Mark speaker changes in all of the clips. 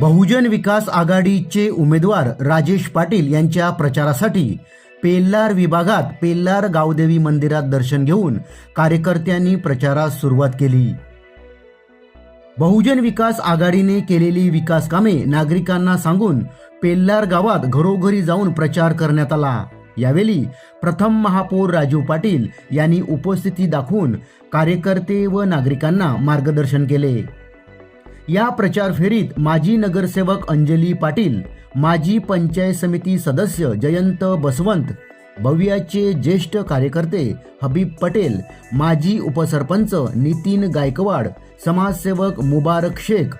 Speaker 1: बहुजन विकास आघाडीचे उमेदवार राजेश पाटील यांच्या प्रचारासाठी पेल्लार विभागात पेल्लार गावदेवी मंदिरात दर्शन घेऊन कार्यकर्त्यांनी प्रचारास सुरुवात केली. बहुजन विकास आघाडीने केलेली विकास कामे नागरिकांना सांगून पेल्लार गावात घरोघरी जाऊन प्रचार करण्यात आला. यावेळी प्रथम महापौर राजीव पाटील यांनी उपस्थिती दाखवून कार्यकर्ते व नागरिकांना मार्गदर्शन केले. या प्रचार फेरीत माजी नगरसेवक अंजली पाटील माजी पंचायत समिती सदस्य जयंत बसवंत भव्याचे ज्येष्ठ कार्यकर्ते हबीब पटेल माजी उपसरपंच नितीन गायकवाड समाजसेवक मुबारक शेख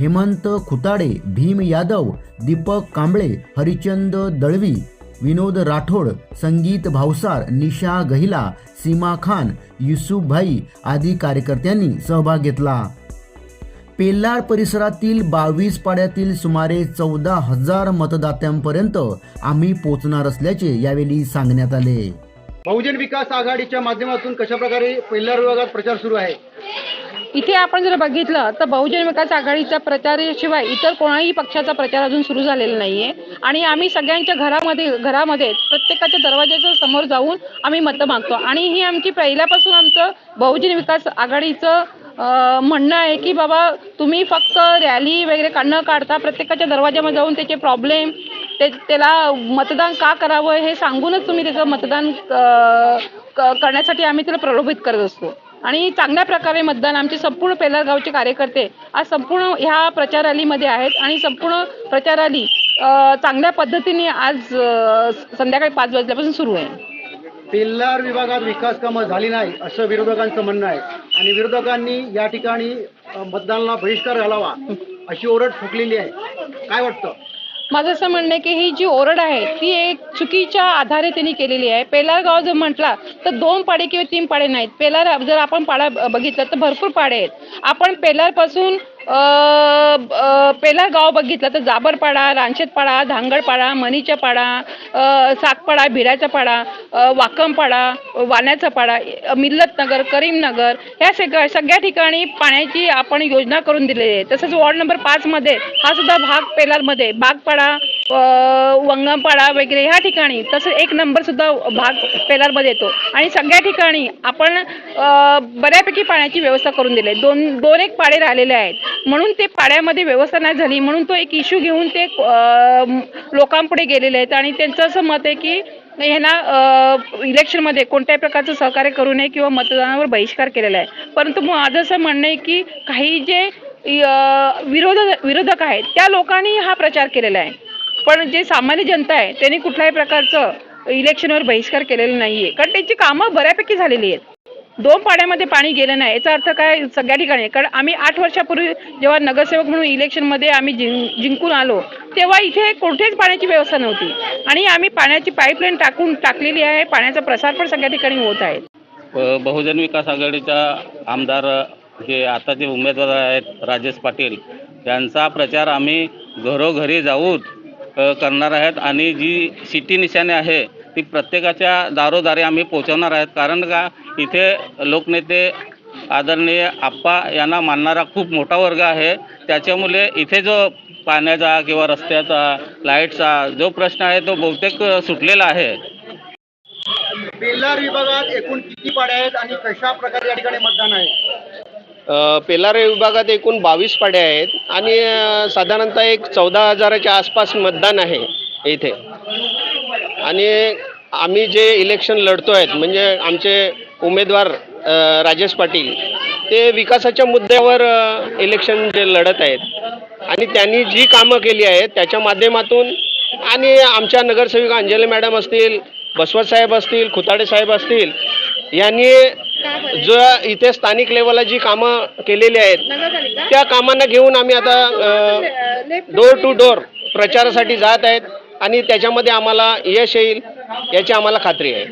Speaker 1: हेमंत खुताडे भीम यादव दीपक कांबळे हरिचंद दळवी विनोद राठोड संगीत भावसार निशा गहिला सीमा खान युसुफ भाई आदी कार्यकर्त्यांनी सहभाग घेतला. पेल्लार परिसरातील बावीस पाड्यातील सुमारे चौदा हजार मतदात्यांपर्यंत आम्ही पोचणार असल्याचे यावेळी सांगण्यात आले.
Speaker 2: बहुजन विकास आघाडीच्या माध्यमातून कशा प्रकारे पहिल्या विभागात प्रचार सुरू आहे?
Speaker 3: इथे आपण जर बघितलं तर बहुजन विकास आघाडीच्या प्रचाराशिवाय इतर कोणाही पक्षाचा प्रचार अजून सुरू झालेला नाहीये. आणि आम्ही सगळ्यांच्या घरामध्ये घरामध्ये प्रत्येकाच्या दरवाजाच्या समोर जाऊन आम्ही मतं मागतो. आणि ही आमची पहिल्यापासून आमचं बहुजन विकास आघाडीचं म्हणणं आहे की बाबा तुम्ही फक्त रॅली वगैरे का न काढता प्रत्येकाच्या दरवाजामध्ये जाऊन त्याचे प्रॉब्लेम ते त्याला मतदान का करावं हे सांगूनच तुम्ही त्याचं मतदान क- करण्यासाठी आम्ही त्याला प्रलोभित करत असतो. आणि चांगल्या प्रकारे मतदान आमचे संपूर्ण पेलार गावचे कार्यकर्ते आज संपूर्ण ह्या प्रचार रॅलीमध्ये आहेत आणि संपूर्ण प्रचार रॅली चांगल्या पद्धतीने आज संध्याकाळी पाच वाजल्यापासून सुरू आहे.
Speaker 2: पेल्लार विभागात विकास कामं झाली नाही असं विरोधकांचं म्हणणं आहे. आणि विरोधकांनी या ठिकाणी मतदानाला बहिष्कार घालावा अशी ओरड फुकलेली आहे. काय वाटतं?
Speaker 3: माझं असं म्हणणं आहे की ही जी ओरड आहे ती एक चुकीच्या आधारे त्यांनी केलेली आहे. पेलार गाव जर म्हटला तर दोन पाडे किंवा तीन पाडे नाहीत. पेलार जर आपण पाडा बघितलं तर भरपूर पाडे आहेत. आपण पेलारपासून पेला गाव बघितलं तर जाबरपाडा रानशेतपाडा धांगडपाडा मनीच्यापाडा पाडा अ, सातपाडा पाडा वाकमपाडा वाण्याचा पाडा मिल्लतनगर करीमनगर ह्या सगळ्या सगळ्या ठिकाणी पाण्याची आपण योजना करून दिलेली आहे. तसंच वॉर्ड नंबर पाचमध्ये हा सुद्धा भाग पेलामध्ये बागपाडा वंगमपाडा वगैरे ह्या ठिकाणी तसं एक नंबरसुद्धा भाग पेलारमध्ये येतो. आणि सगळ्या ठिकाणी आपण बऱ्यापैकी पाण्याची व्यवस्था करून दिली. आहे दोन दोन एक पाडे राहिलेले आहेत. म्हणून ते पाड्यामध्ये व्यवस्था नाही झाली. म्हणून तो एक इश्यू घेऊन ते लोकांपुढे गेलेले आहेत. आणि त्यांचं असं मत आहे की ह्यांना इलेक्शनमध्ये कोणत्याही प्रकारचं सहकार्य करू नये किंवा मतदानावर बहिष्कार केलेला आहे. परंतु माझं असं म्हणणं आहे की काही जे विरोध विरोधक आहेत त्या लोकांनी हा प्रचार केलेला आहे. पण जे सामान्य जनता आहे त्यांनी कुठल्याही प्रकारचं इलेक्शनवर बहिष्कार केलेला नाही आहे कारण त्यांची कामं बऱ्यापैकी झालेली आहेत. दोन पाण्यामध्ये पाणी गेलं नाही. याचा अर्थ काय? सगळ्या ठिकाणी. कारण आम्ही आठ वर्षापूर्वी जेव्हा नगरसेवक म्हणून इलेक्शनमध्ये आम्ही जिं जिंकून आलो तेव्हा इथे कुठेच पाण्याची व्यवस्था नव्हती. आणि आम्ही पाण्याची पाईपलाईन टाकून टाकलेली आहे. पाण्याचा प्रसार पण सगळ्या ठिकाणी होत आहे.
Speaker 4: बहुजन विकास आघाडीचा आमदार जे आता जे उमेदवार आहेत राजेश पाटील यांचा प्रचार आम्ही घरोघरी जाऊन करणार आहेत आणि जी सिटी निशाणे आहे ती प्रत्येकाच्या दारोदारी आम्ही पोहोचवणार आहेत. कारण का इथे लोकनेते आदरणीय आप्पा यांना मानणारा खूप मोठा वर्ग आहे. त्याच्यामुळे इथे जो पाण्याचा किंवा रस्त्याचा लाईटचा जो प्रश्न आहे तो बहुतेक सुटलेला आहे.
Speaker 2: बेल्लार विभागात एकूण किती पाड्या आहेत आणि कशा प्रकारे या ठिकाणी मतदान आहे?
Speaker 5: पेलारे विभागात एकूण बावीस पाड्या आहेत आणि साधारणतः एक चौदा हजाराच्या आसपास मतदान आहे इथे. आणि आम्ही जे इलेक्शन लढतो आहेत म्हणजे आमचे उमेदवार राजेश पाटील ते विकासाच्या मुद्द्यावर इलेक्शन जे लढत आहेत. आणि त्यांनी जी कामं केली आहेत त्याच्या माध्यमातून आणि आमच्या नगरसेविका अंजली मॅडम असतील बसवत साहेब असतील खुताडे साहेब असतील यांनी जो इथे स्थानिक लेवलला जी कामं केलेली आहेत त्या कामांना घेऊन आम्ही आता डोर टू डोर प्रचारासाठी जात आहेत आणि त्याच्यामध्ये आम्हाला यश येईल याची आम्हाला खात्री आहे.